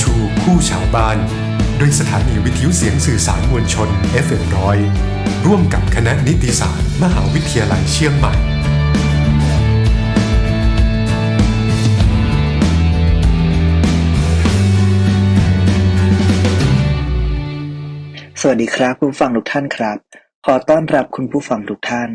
ชูคู่ชาวบ้าน โดยสถานีวิทยุเสียงสื่อสารมวลชน FM ร้อยร่วมกับคณะนิติศาสตร์ มหาวิทยาลัยเชียงใหม่สวัสดีครับ ผู้ฟังทุกท่านครับ ขอต้อนรับคุณผู้ฟังทุกท่าน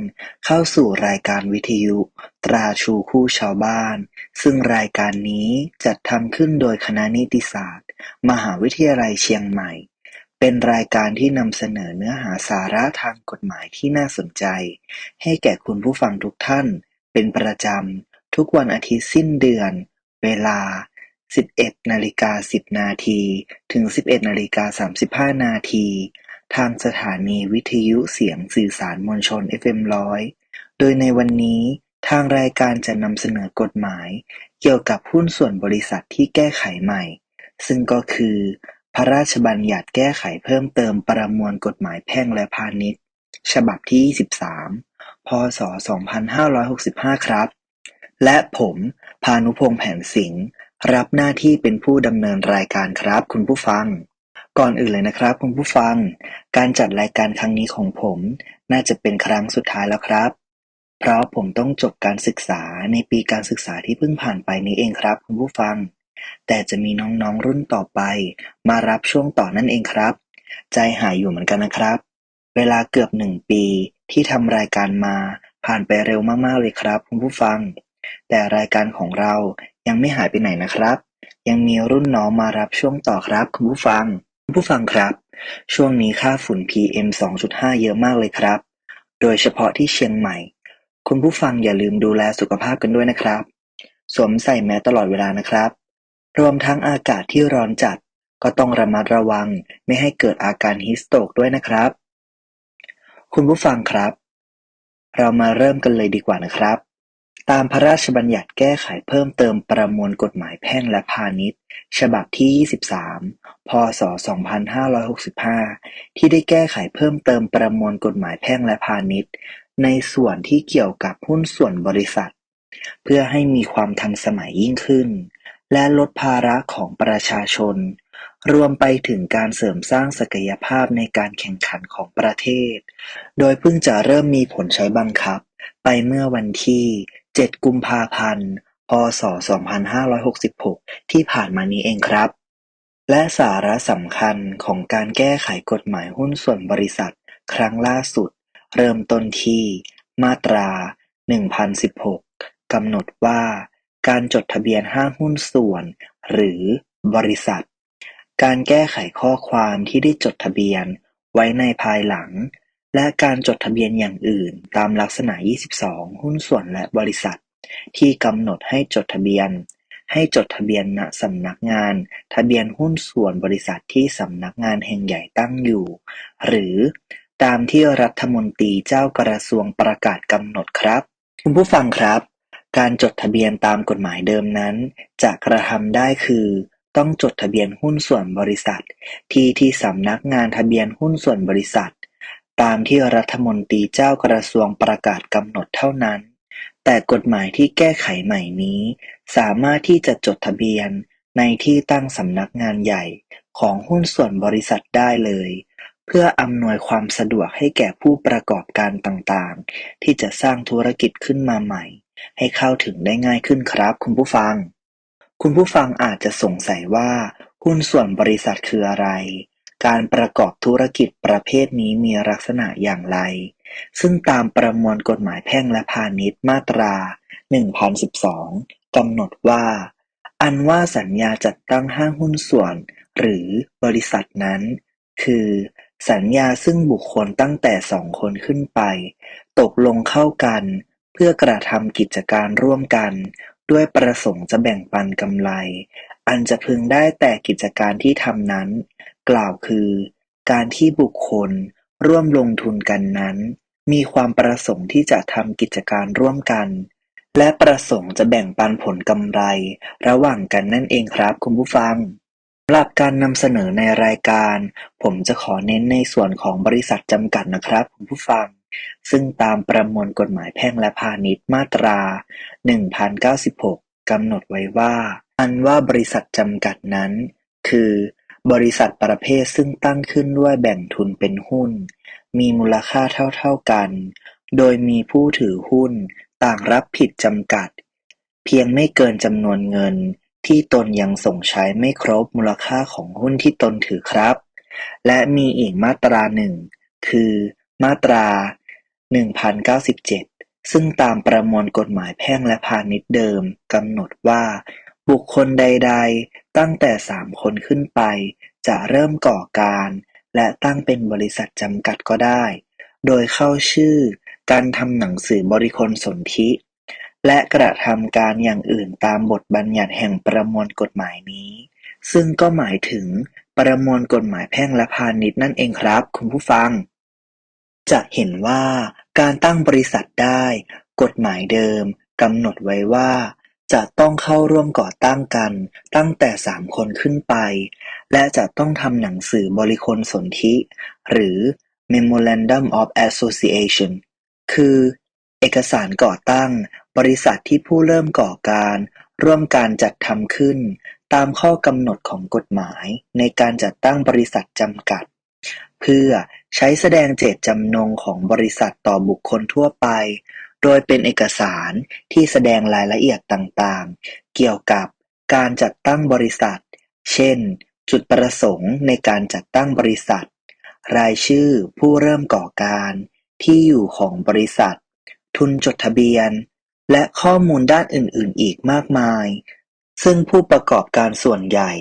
เข้าสู่รายการวิทยุ ตราชูคู่ชาวบ้าน ซึ่งรายการนี้จัดทำขึ้นโดยคณะนิติศาสตร์ มหาวิทยาลัยเชียงใหม่ เป็นรายการที่นำเสนอเนื้อหาสาระทางกฎหมายที่น่าสนใจ ให้แก่คุณผู้ฟังทุกท่าน เป็นประจำทุกวันอาทิตย์สิ้นเดือน เวลา 11นาฬิกา10 นาทีถึง 11นาฬิกา35 นาที ทางสถานีวิทยุเสียงสื่อสารมวลชน FM ร้อย โดยในวันนี้ทางรายการจะนำเสนอกฎหมายเกี่ยวกับหุ้นส่วนบริษัทที่แก้ไขใหม่ ซึ่งก็คือ พระราชบัญญัติแก้ไขเพิ่มเติมประมวลกฎหมายแพ่งและพาณิชย์ ฉบับที่ 23 พศ 2565 ครับ และผมพานุพงษ์แผนสิงห์รับหน้าที่เป็นผู้ดำเนินรายการครับคุณผู้ฟัง ก่อนอื่นเลยนะครับคุณผู้ฟัง การจัดรายการครั้งนี้ของผม น่าจะเป็นครั้งสุดท้ายแล้วครับ เพราะผมต้องจบการศึกษาในปีการศึกษาที่เพิ่งผ่านไปนี้เองครับคุณผู้ฟัง แต่จะมีน้องๆรุ่นต่อไป มารับช่วงต่อนั่นเองครับ ใจหายอยู่เหมือนกันนะครับ เวลาเกือบหนึ่งปีที่ทำรายการมาผ่านไปเร็วมากๆเลยครับคุณผู้ฟัง แต่รายการของเรายังไม่หายไปไหนนะครับ ยังมีรุ่นน้องมารับช่วงต่อครับคุณผู้ฟัง คุณผู้ฟังครับ ช่วงนี้ค่าฝุ่น PM 2.5 เยอะมากเลยครับ โดยเฉพาะที่เชียงใหม่ คุณผู้ฟังอย่าลืมดูแลสุขภาพกันด้วยนะครับ สวมใส่แมสตลอดเวลานะครับ รวมทั้งอากาศที่ร้อนจัด ก็ต้องระมัดระวังไม่ให้เกิดอาการฮิสโตกด้วยนะครับ คุณผู้ฟังครับ เรามาเริ่มกันเลยดีกว่านะครับ ตามพระราชบัญญัติแก้ไขเพิ่มเติมประมวลกฎหมายแพ่งและพาณิชย์ ฉบับที่23พศ2565ที่ได้แก้ไขเพิ่มเติมประมวลกฎหมายแพ่งและพาณิชย์ ในส่วนที่เกี่ยวกับหุ้นส่วนบริษัท เพื่อให้มีความทันสมัยยิ่งขึ้น และลดภาระของประชาชน รวมไปถึงการเสริมสร้างศักยภาพในการแข่งขันของประเทศ โดยเพิ่งจะเริ่มมีผลใช้บังคับไปเมื่อวันที่ 7กุมภาพันธ์ พศ2566ที่ผ่านมานี้เองครับ และสาระสำคัญของการแก้ไขกฎหมายหุ้นส่วนบริษัทครั้งล่าสุด เริ่มต้นที่ มาตรา 1016กำหนดว่าการจดทะเบียนห้างหุ้นส่วน หรือบริษัท การแก้ไขข้อความที่ได้จดทะเบียนไว้ในภายหลัง และการจดทะเบียนอย่างอื่น ตามลักษณะ22หุ้นส่วนและบริษัท ที่กำหนดให้จดทะเบียน ให้จดทะเบียน ณ สำนักงานทะเบียนหุ้นส่วนบริษัทที่สำนักงานแห่งใหญ่ตั้งอยู่ หรือ ตามที่รัฐมนตรีเจ้ากระทรวงประกาศกำหนดครับ คุณผู้ฟังครับ การจดทะเบียนตามกฎหมายเดิมนั้น จะกระทำได้คือต้องจดทะเบียนหุ้นส่วนบริษัท ที่ที่สำนักงานทะเบียนหุ้นส่วนบริษัท ตามที่รัฐมนตรีเจ้ากระทรวงประกาศกำหนดเท่านั้น แต่กฎหมายที่แก้ไขใหม่นี้สามารถที่จะจดทะเบียนในที่ตั้งสำนักงานใหญ่ของหุ้นส่วนบริษัทได้เลย เพื่ออำนวยความสะดวกให้แก่ผู้ประกอบการต่าง ๆ ที่จะสร้างธุรกิจขึ้นมาใหม่ ให้เข้าถึงได้ง่ายขึ้นครับคุณผู้ฟัง คุณผู้ฟังอาจจะสงสัยว่า หุ้นส่วนบริษัทคืออะไร การประกอบธุรกิจประเภทนี้มีลักษณะอย่างไร ซึ่งตามประมวลกฎหมายแพ่งและพาณิชย์ มาตรา 1012 กำหนดว่า อันว่าสัญญาจัดตั้งห้างหุ้นส่วน หรือบริษัทนั้น คือ สัญญาซึ่งบุคคลตั้งแต่สองคนขึ้นไป ตกลงเข้ากัน เพื่อกระทำกิจการร่วมกัน ด้วยประสงค์จะแบ่งปันกำไร อันจะพึงได้แต่กิจการที่ทำนั้น กล่าวคือการที่บุคคลร่วมลงทุนกันนั้นมีความประสงค์ที่จะทำกิจการร่วมกัน และประสงค์จะแบ่งปันผลกำไรระหว่างกันนั่นเองครับคุณผู้ฟังสำหรับการนำเสนอในรายการ ผมจะขอเน้นในส่วนของบริษัทจำกัดนะครับคุณผู้ฟัง ซึ่งตามประมวลกฎหมายแพ่งและพาณิชย์มาตรา 1096กำหนดไว้ว่า อันว่าบริษัทจำกัดนั้น คือ บริษัทประเภทซึ่งตั้งขึ้นด้วยแบ่งทุนเป็นหุ้น มีมูลค่าเท่า ๆ กัน โดยมีผู้ถือหุ้นต่างรับผิดจำกัด เพียงไม่เกินจำนวนเงินที่ตนยังส่งใช้ไม่ครบมูลค่าของหุ้นที่ตนถือครับ และมีอีกมาตราหนึ่ง คือ มาตรา 1097 ซึ่งตามประมวลกฎหมายแพ่งและพาณิชย์เดิมกำหนดว่า บุคคลใด ๆ ตั้งแต่ สาม คนขึ้นไป จะเริ่มก่อการ และตั้งเป็นบริษัทจำกัดก็ได้ โดยเข้าชื่อ การทำหนังสือบริคลสนธิ และกระทำการอย่างอื่นตามบทบัญญัติแห่งประมวลกฎหมายนี้ ซึ่งก็หมายถึงประมวลกฎหมายแพ่งและพาณิชย์นั่นเองครับ คุณผู้ฟัง จะเห็นว่าการตั้งบริษัทได้ กฎหมายเดิมกำหนดไว้ว่า จะต้องเข้าร่วมก่อตั้งกันตั้งแต่ สาม คนขึ้นไป และจะต้องทำหนังสือบริคลสนธิ หรือ Memorandum of Association คือ เอกสารก่อตั้งบริษัทที่ผู้เริ่มก่อการ ร่วมการจัดทำขึ้น ตามข้อกำหนดของกฎหมายในการจัดตั้งบริษัทจำกัด เพื่อใช้แสดงเจตจำนงของบริษัทต่อบุคคลทั่วไป ดยเป็นเอกสารที่แสดงรายละเอียดต่าง ๆ เกี่ยวกับการจัดตั้งบริษัท เช่น จุดประสงค์ในการจัดตั้งบริษัท รายชื่อผู้เริ่มก่อการ ที่อยู่ของบริษัท ทุนจดทะเบียน และข้อมูลด้านอื่น ๆ อีกมากมาย ซึ่งผู้ประกอบการส่วนใหญ่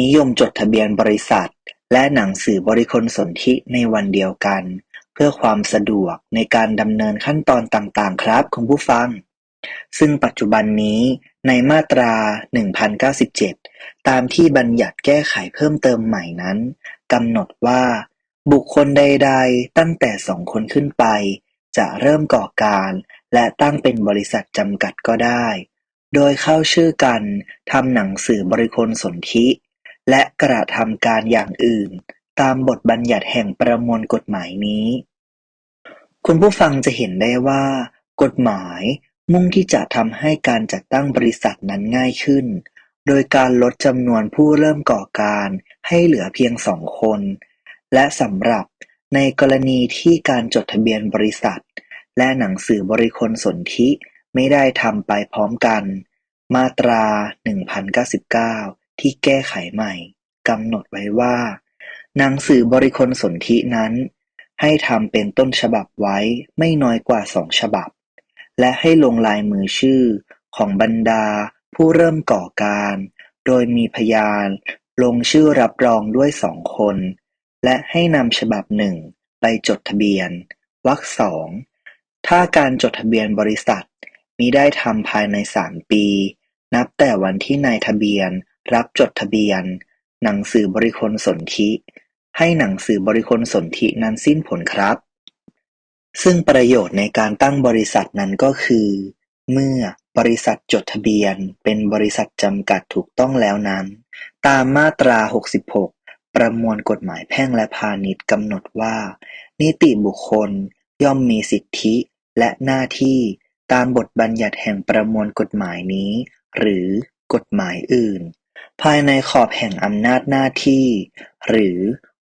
นิยมจดทะเบียนบริษัท และหนังสือบริคลสนธิในวันเดียวกัน เพื่อความสะดวกในการดำเนินขั้นตอนต่าง ๆ ครับคุณผู้ฟัง ซึ่งปัจจุบันนี้ในมาตรา 1097 ตามที่บัญญัติแก้ไขเพิ่มเติมใหม่นั้นกำหนดว่า บุคคลใด ๆ ตั้งแต่สองคนขึ้นไป จะเริ่มก่อการ และตั้งเป็นบริษัทจำกัดก็ได้ โดยเข้าชื่อกันทำหนังสือบริคลสนธิ และกระทำการอย่างอื่น ตามบทบัญญัติแห่งประมวลกฎหมายนี้ คุณผู้ฟังจะเห็นได้ว่า กฎหมายมุ่งที่จะทำให้การจัดตั้งบริษัทนั้นง่ายขึ้น โดยการลดจำนวนผู้เริ่มก่อการให้เหลือเพียงสองคน และสำหรับในกรณีที่การจดทะเบียนบริษัท และหนังสือบริคลสนธิไม่ได้ทำไปพร้อมกัน มาตรา 1099 ที่แก้ไขใหม่กำหนดไว้ว่า หนังสือบริคลสนธินั้น ให้ทำเป็นต้นฉบับไว้ไม่น้อยกว่าสองฉบับ และให้ลงลายมือชื่อของบรรดาผู้เริ่มก่อการ โดยมีพยานลงชื่อรับรองด้วยสองคน และให้นำฉบับหนึ่งไปจดทะเบียน วรรคสอง ถ้าการจดทะเบียนบริษัทมิได้ทำภายในสามปี นับแต่วันที่นายทะเบียนรับจดทะเบียน หนังสือบริคลสนธิ ให้หนังสือบริคลสนธินั้นสิ้นผลครับ ซึ่งประโยชน์ในการตั้งบริษัทนั้นก็คือ เมื่อบริษัทจดทะเบียนเป็นบริษัทจำกัดถูกต้องแล้วนั้น ตามมาตรา 66 ประมวลกฎหมายแพ่งและพาณิชย์กำหนดว่า นิติบุคคลย่อมมีสิทธิและหน้าที่ตามบทบัญญัติแห่งประมวลกฎหมายนี้ หรือกฎหมายอื่น ภายในขอบแห่งอำนาจหน้าที่ หรือ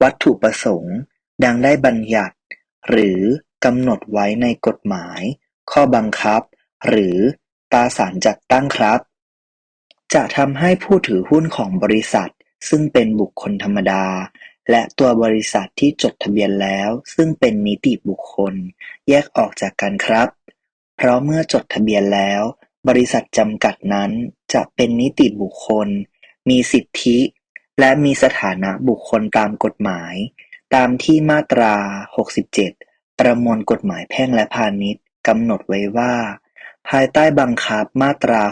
วัตถุประสงค์ ดังได้บัญญัติ หรือกำหนดไว้ในกฎหมาย ข้อบังคับ หรือตราสารจัดตั้งครับ จะทำให้ผู้ถือหุ้นของบริษัท ซึ่งเป็นบุคคลธรรมดา และตัวบริษัทที่จดทะเบียนแล้ว ซึ่งเป็นนิติบุคคล แยกออกจากกันครับ เพราะเมื่อจดทะเบียนแล้ว บริษัทจำกัดนั้นจะเป็นนิติบุคคล มีสิทธิ และมีสถานะบุคคลตามกฎหมาย ตามที่มาตรา67ประมวลกฎหมายแพ่งและพาณิชย์ กำหนดไว้ว่า ภายใต้บังคับมาตรา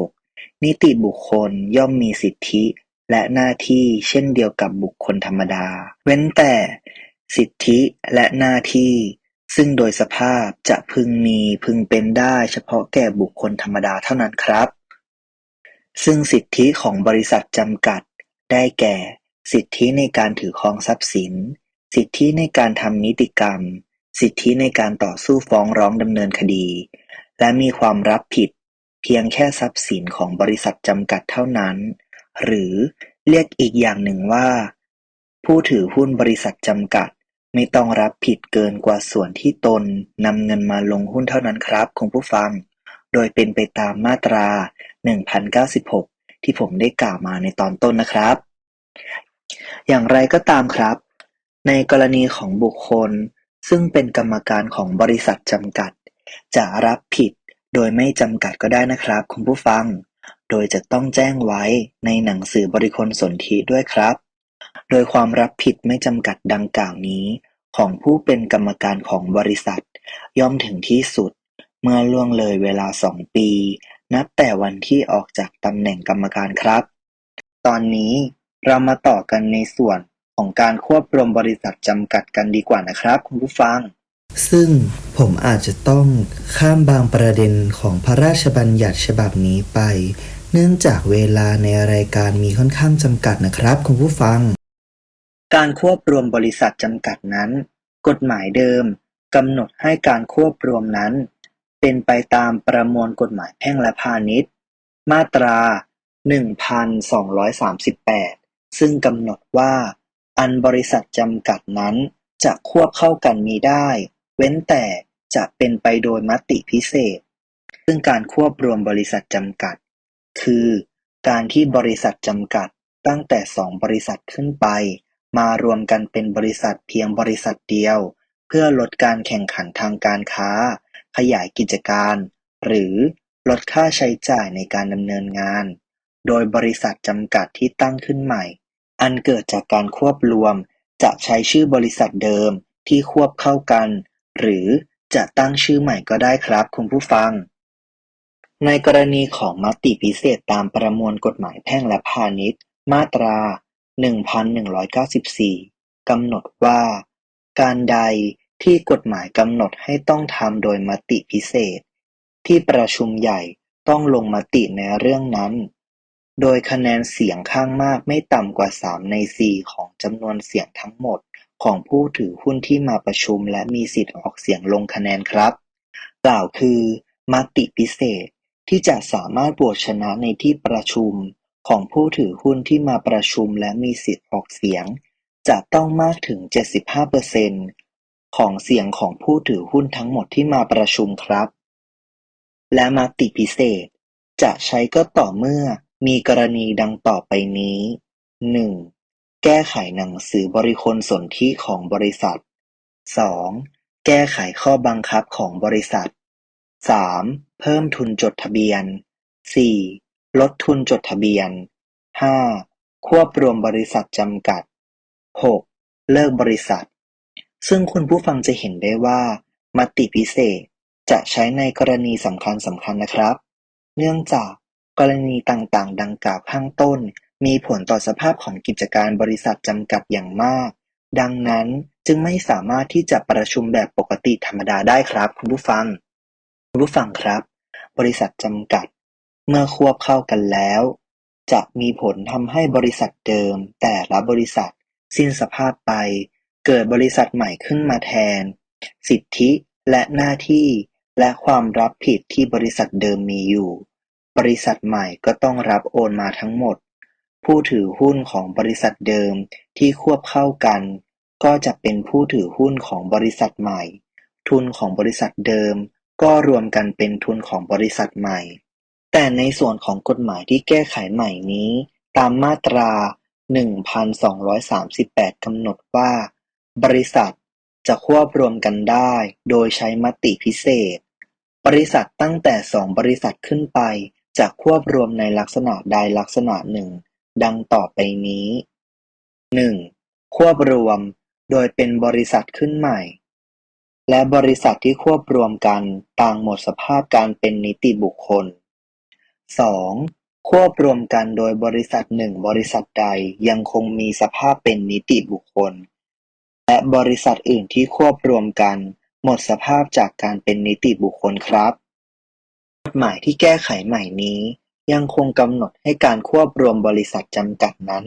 66นิติบุคคลย่อมมีสิทธิและหน้าที่เช่นเดียวกับบุคคลธรรมดา เว้นแต่สิทธิและหน้าที่ ซึ่งโดยสภาพจะพึงมีพึงเป็นได้เฉพาะแก่บุคคลธรรมดาเท่านั้นครับ ซึ่งสิทธิของบริษัทจำกัด ได้แก่ สิทธิในการถือครองทรัพย์สิน สิทธิในการทำนิติกรรม สิทธิในการต่อสู้ฟ้องร้องดำเนินคดี และมีความรับผิดเพียงแค่ทรัพย์สินของบริษัทจำกัดเท่านั้น หรือเรียกอีกอย่างหนึ่งว่า ผู้ถือหุ้นบริษัทจำกัด ไม่ต้องรับผิดเกินกว่าส่วนที่ตนนำเงินมาลงหุ้นเท่านั้นครับคุณผู้ฟัง โดยเป็นไปตามมาตรา 1096 ที่ผมได้กล่าวมาในตอนต้นนะครับ อย่างไรก็ตามครับ ในกรณีของบุคคลซึ่งเป็นกรรมการของบริษัทจำกัด จะรับผิดโดยไม่จำกัดก็ได้นะครับ คุณผู้ฟัง โดยจะต้องแจ้งไว้ในหนังสือบริคลสนธิด้วยครับ โดยความรับผิดไม่จำกัดดังกล่าวนี้ ของผู้เป็นกรรมการของบริษัท ย่อมถึงที่สุด เมื่อล่วงเลยเวลาสองปี นับแต่วันที่ออกจากตำแหน่งกรรมการครับ ตอนนี้เรามาต่อกันในส่วนของการควบรวมบริษัทจำกัดกันดีกว่านะครับ คุณผู้ฟัง ซึ่งผมอาจจะต้องข้ามบางประเด็นของพระราชบัญญัติฉบับนี้ไป เนื่องจากเวลาในรายการมีค่อนข้างจำกัดนะครับ คุณผู้ฟัง การควบรวมบริษัทจำกัดนั้น กฎหมายเดิมกำหนดให้การควบรวมนั้น เป็นไปตามประมวลกฎหมายแพ่งและพาณิชย์ มาตรา1238ซึ่งกำหนดว่า อันบริษัทจำกัดนั้นจะควบเข้ากันมีได้ เว้นแต่จะเป็นไปโดยมติพิเศษ ซึ่งการควบรวมบริษัทจำกัด คือ การที่บริษัทจำกัดตั้งแต่สองบริษัทขึ้นไป มารวมกันเป็นบริษัทเพียงบริษัทเดียว เพื่อลดการแข่งขันทางการค้า ขยายกิจการ หรือลดค่าใช้จ่ายในการดำเนินงาน โดยบริษัทจำกัดที่ตั้งขึ้นใหม่ อันเกิดจากการควบรวม จะใช้ชื่อบริษัทเดิมที่ควบเข้ากัน หรือจะตั้งชื่อใหม่ก็ได้ครับคุณผู้ฟัง ในกรณีของมติพิเศษตามประมวลกฎหมายแพ่งและพาณิชย์ มาตรา 1194 กำหนดว่า การใด ที่กฎหมายกำหนดให้ต้องทำโดยมติพิเศษ ที่ประชุมใหญ่ต้องลงมติในเรื่องนั้น โดยคะแนนเสียงข้างมากไม่ต่ำกว่า3ใน4ของจำนวนเสียงทั้งหมดของผู้ถือหุ้นที่มาประชุมและมีสิทธิ์ออกเสียงลงคะแนนครับ กล่าวคือ มติพิเศษที่จะสามารถโหวตชนะในที่ประชุมของผู้ถือหุ้นที่มาประชุมและมีสิทธิ์ออกเสียง จะต้องมากถึง 75% ของเสียงของผู้ถือหุ้นทั้งหมดที่มาประชุมครับ และมติพิเศษ จะใช้ก็ต่อเมื่อมีกรณีดังต่อไปนี้ 1. แก้ไขหนังสือบริคลสนธิของบริษัท 2. แก้ไขข้อบังคับของบริษัท 3. เพิ่มทุนจดทะเบียน 4. ลดทุนจดทะเบียน 5. ควบรวมบริษัทจำกัด 6. เลิกบริษัท ซึ่งคุณผู้ฟังจะเห็นได้ว่า มติพิเศษจะใช้ในกรณีสำคัญสำคัญนะครับ เนื่องจากกรณีต่าง ๆ ดังกล่าวข้างต้น มีผลต่อสภาพของกิจการบริษัทจำกัดอย่างมาก ดังนั้นจึงไม่สามารถที่จะประชุมแบบปกติธรรมดาได้ครับ คุณผู้ฟัง คุณผู้ฟังครับ บริษัทจำกัด เมื่อควบเข้ากันแล้ว จะมีผลทำให้บริษัทเดิม แต่ละบริษัท สิ้นสภาพไป เกิดบริษัทใหม่ขึ้นมาแทน สิทธิและหน้าที่และความรับผิดที่บริษัทเดิมมีอยู่ บริษัทใหม่ก็ต้องรับโอนมาทั้งหมด ผู้ถือหุ้นของบริษัทเดิมที่ควบเข้ากัน ก็จะเป็นผู้ถือหุ้นของบริษัทใหม่ ทุนของบริษัทเดิม ก็รวมกันเป็นทุนของบริษัทใหม่ แต่ในส่วนของกฎหมายที่แก้ไขใหม่นี้ ตามมาตรา 1238 กำหนดว่า บริษัท จะควบรวมกันได้โดยใช้มติพิเศษ บริษัทตั้งแต่สองบริษัทขึ้นไป จะควบรวมในลักษณะใดลักษณะหนึ่ง ดังต่อไปนี้ 1. ควบรวม โดยเป็นบริษัทขึ้นใหม่ และบริษัทที่ควบรวมกันต่างหมดสภาพการเป็นนิติบุคคล 2. ควบรวมกันโดยบริษัทหนึ่งบริษัทใดยังคงมีสภาพเป็นนิติบุคคล และบริษัทอื่นที่ควบรวมกัน หมดสภาพจากการเป็นนิติบุคคลครับ กฎหมายที่แก้ไขใหม่นี้ ยังคงกำหนดให้การควบรวมบริษัทจำกัดนั้น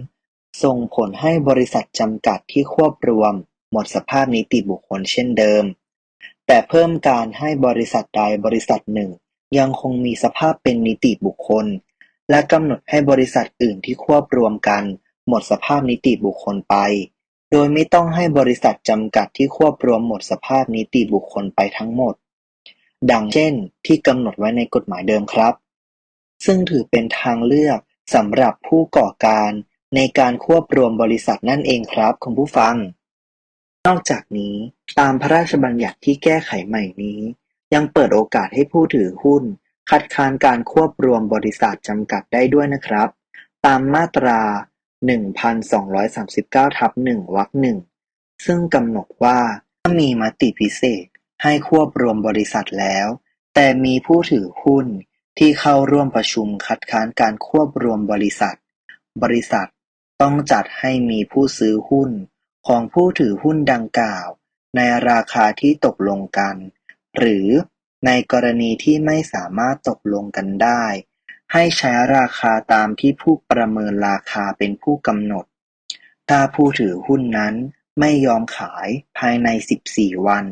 ส่งผลให้บริษัทจำกัดที่ควบรวม หมดสภาพนิติบุคคลเช่นเดิม แต่เพิ่มการให้บริษัทใดบริษัทหนึ่ง ยังคงมีสภาพเป็นนิติบุคคล และกำหนดให้บริษัทอื่นที่ควบรวมกัน หมดสภาพนิติบุคคลไป โดยไม่ต้องให้บริษัทจำกัดที่ควบรวมหมดสภาพนิติบุคคลไปทั้งหมด ดังเช่น ที่กำหนดไว้ในกฎหมายเดิมครับ ซึ่งถือเป็นทางเลือกสำหรับผู้ก่อการในการควบรวมบริษัทนั่นเองครับคุณผู้ฟัง นอกจากนี้ตามพระราชบัญญัติที่แก้ไขใหม่นี้ ยังเปิดโอกาสให้ผู้ถือหุ้น คัดค้านการควบรวมบริษัทจำกัดได้ด้วยนะครับ ตามมาตรา 1239ทับ1วรรคหนึ่ง ซึ่งกำหนดว่า ถ้ามีมติพิเศษให้ควบรวมบริษัทแล้ว แต่มีผู้ถือหุ้นที่เข้าร่วมประชุมคัดค้านการควบรวมบริษัท บริษัทต้องจัดให้มีผู้ซื้อหุ้นของผู้ถือหุ้นดังกล่าว ในราคาที่ตกลงกัน หรือในกรณีที่ไม่สามารถตกลงกันได้ ให้ใช้ราคาตามที่ผู้ประเมินราคาเป็นผู้กำหนด ถ้าผู้ถือหุ้นนั้นไม่ยอมขายภายใน 14 วัน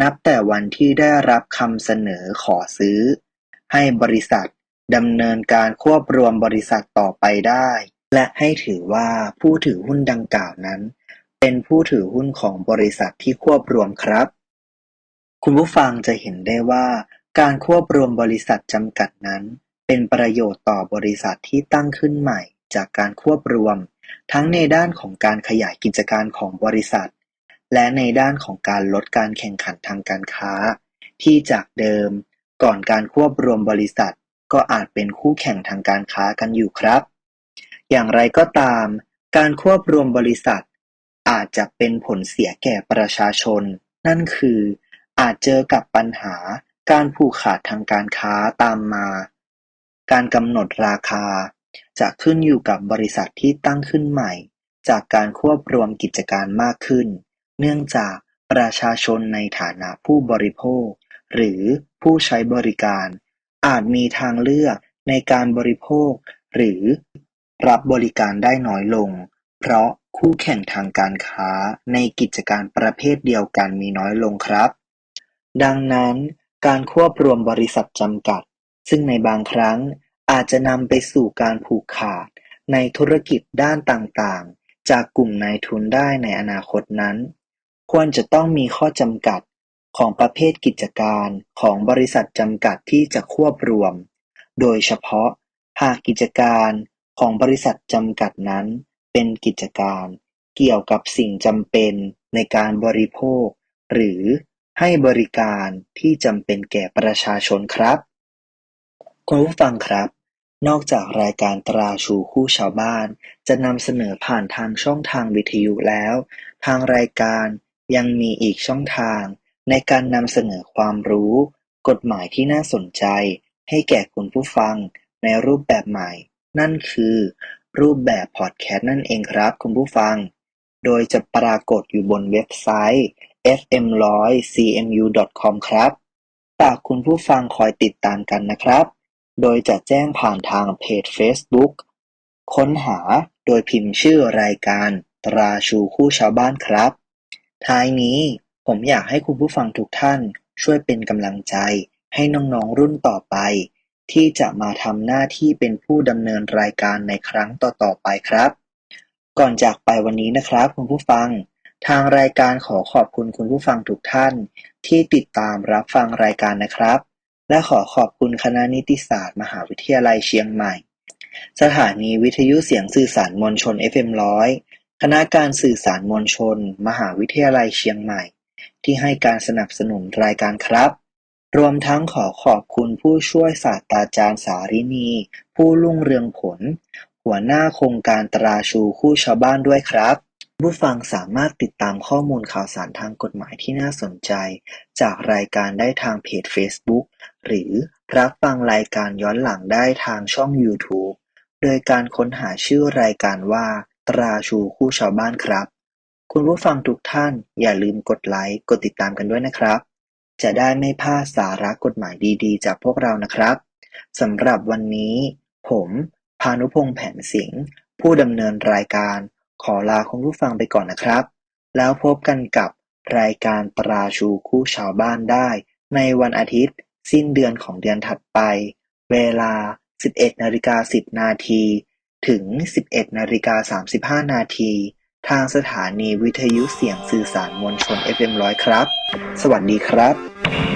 นับแต่วันที่ได้รับคำเสนอขอซื้อ ให้บริษัทดำเนินการควบรวมบริษัทต่อไปได้ และให้ถือว่าผู้ถือหุ้นดังกล่าวนั้น เป็นผู้ถือหุ้นของบริษัทที่ควบรวมครับ คุณผู้ฟังจะเห็นได้ว่า การควบรวมบริษัทจำกัดนั้น เป็นประโยชน์ต่อบริษัทที่ตั้งขึ้นใหม่จากการควบรวม ทั้งในด้านของการขยายกิจการของบริษัท และในด้านของการลดการแข่งขันทางการค้า ที่จากเดิม ก่อนการควบรวมบริษัท ก็อาจเป็นคู่แข่งทางการค้ากันอยู่ครับ อย่างไรก็ตาม การควบรวมบริษัท อาจจะเป็นผลเสียแก่ประชาชน นั่นคืออาจเจอกับปัญหาการผูกขาดทางการค้าตามมา การกำหนดราคาจะขึ้นอยู่กับบริษัทที่ตั้งขึ้นใหม่ จากการควบรวมกิจการมากขึ้น เนื่องจากประชาชนในฐานะผู้บริโภค หรือผู้ใช้บริการ อาจมีทางเลือกในการบริโภค หรือรับบริการได้น้อยลง เพราะคู่แข่งทางการค้าในกิจการประเภทเดียวกันมีน้อยลงครับ ดังนั้น การควบรวมบริษัทจำกัด ซึ่งในบางครั้งอาจจะนำไปสู่การผูกขาดในธุรกิจด้านต่าง ๆ จากกลุ่มนายทุนได้ในอนาคตนั้น ควรจะต้องมีข้อจำกัดของประเภทกิจการของบริษัทจำกัดที่จะควบรวม โดยเฉพาะหากกิจการของบริษัทจำกัดนั้น เป็นกิจการเกี่ยวกับสิ่งจำเป็นในการบริโภค หรือให้บริการที่จำเป็นแก่ประชาชนครับ คุณผู้ฟังครับ นอกจากรายการตราชูคู่ชาวบ้าน จะนำเสนอผ่านทางช่องทางวิทยุแล้ว ทางรายการยังมีอีกช่องทาง ในการนำเสนอความรู้ กฎหมายที่น่าสนใจ ให้แก่คุณผู้ฟังในรูปแบบใหม่ นั่นคือ รูปแบบพอดแคสต์นั่นเองครับคุณผู้ฟัง โดยจะปรากฏอยู่บนเว็บไซต์ fm100cmu.com ครับฝากคุณผู้ฟังคอยติดตามกันนะครับ โดยจะแจ้งผ่านทางเพจ Facebook ค้นหาโดยพิมพ์ชื่อรายการ ตราชูคู่ชาวบ้านครับ ท้ายนี้ผมอยากให้คุณผู้ฟังทุกท่านช่วยเป็นกำลังใจให้น้องๆรุ่นต่อไป ที่จะมาทำหน้าที่เป็นผู้ดำเนินรายการในครั้งต่อๆไปครับ ก่อนจากไปวันนี้นะครับ คุณผู้ฟัง ทางรายการขอขอบคุณคุณผู้ฟังทุกท่าน ที่ติดตามรับฟังรายการนะครับ และขอขอบคุณคณะนิติศาสตร์ มหาวิทยาลัยเชียงใหม่ สถานีวิทยุเสียงสื่อสารมวลชน FM100 คณะการสื่อสารมวลชน มหาวิทยาลัยเชียงใหม่ ที่ให้การสนับสนุนรายการครับ รวมทั้งขอขอบคุณผู้ช่วยศาสตราจารย์สารินี ผู้รุ่งเรืองผล หัวหน้าโครงการตราชูคู่ชาวบ้านด้วยครับผู้ฟังสามารถติดตามข้อมูลข่าวสารทางกฎหมายที่น่าสนใจ จากรายการได้ทางเพจ Facebook หรือรับฟังรายการย้อนหลังได้ทางช่อง YouTube โดยการค้นหาชื่อรายการว่า ตราชูคู่ชาวบ้านครับ คุณผู้ฟังทุกท่านอย่าลืมกดไลค์ กดติดตามกันด้วยนะครับ จะได้ไม่พลาดสาระกฎหมายดีๆ จากพวกเรานะครับ สำหรับวันนี้ ผมพานุพงษ์แผนสิงห์ผู้ดำเนินรายการ ขอลาคุณผู้ฟังไปก่อนนะครับ แล้วพบกันกับรายการตราชูคู่ชาวบ้านได้ ในวันอาทิตย์ สิ้นเดือนของเดือนถัดไป เวลา สิบเอ็ดนาฬิกาสิบนาที ถึง สิบเอ็ดนาฬิกาสามสิบห้านาที ทางสถานีวิทยุเสียงสื่อสารมวลชนเอฟเอ็มร้อยครับ สวัสดีครับ